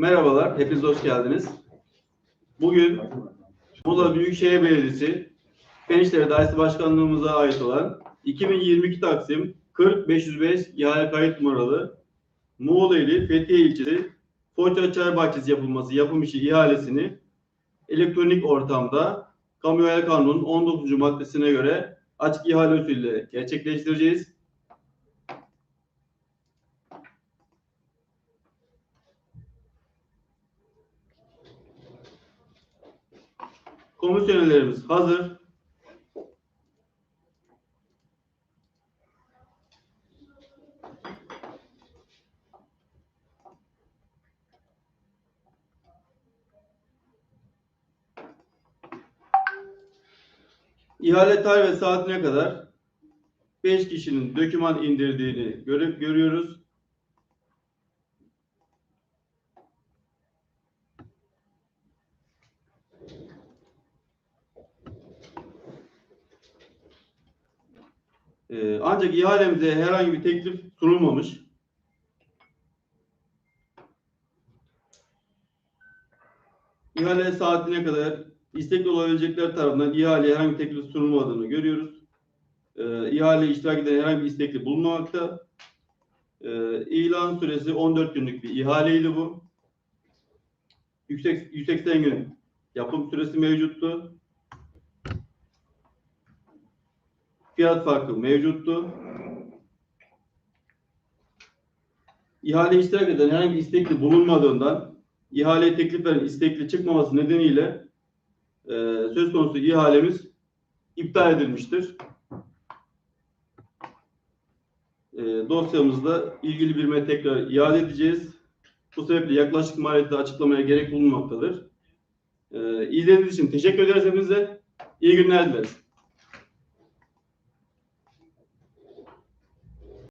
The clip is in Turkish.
Merhabalar, hepiniz hoş geldiniz. Bugün Muğla Büyükşehir Belediyesi Fen İşleri Dairesi Başkanlığımıza ait olan 2022 Taksim 40505 ihale kayıt numaralı Muğla ili Fethiye ilçesi Foça Çay Bahçesi yapılması yapım işi ihalesini elektronik ortamda Kamu İhale Kanunu'nun 19. maddesine göre açık ihale usulüyle gerçekleştireceğiz. Komisyonerlerimiz hazır. İhale tarih ve saatine kadar 5 kişinin döküman indirdiğini görüp görüyoruz. Ee, ancak ihalemize herhangi bir teklif sunulmamış. İhale saatine kadar istekli olabilecekler tarafından ihaleye herhangi bir teklif sunulmadığını görüyoruz. Ee, ihaleye iştirak eden herhangi bir istekli bulunmamakta. Ee, ilan süresi 14 günlük bir ihaleydi bu. Yüksek, 180 gün yapım süresi mevcuttu. Fiyat farkı mevcuttu. İhale iştirak eden herhangi bir istekli bulunmadığından ihaleye teklif veren istekli çıkmaması nedeniyle e, söz konusu ihalemiz iptal edilmiştir. E, dosyamızda ilgili birime tekrar iade edeceğiz. Bu sebeple yaklaşık maliyeti açıklamaya gerek bulunmaktadır. E, izlediğiniz için teşekkür ederiz hepinize. İyi günler dileriz.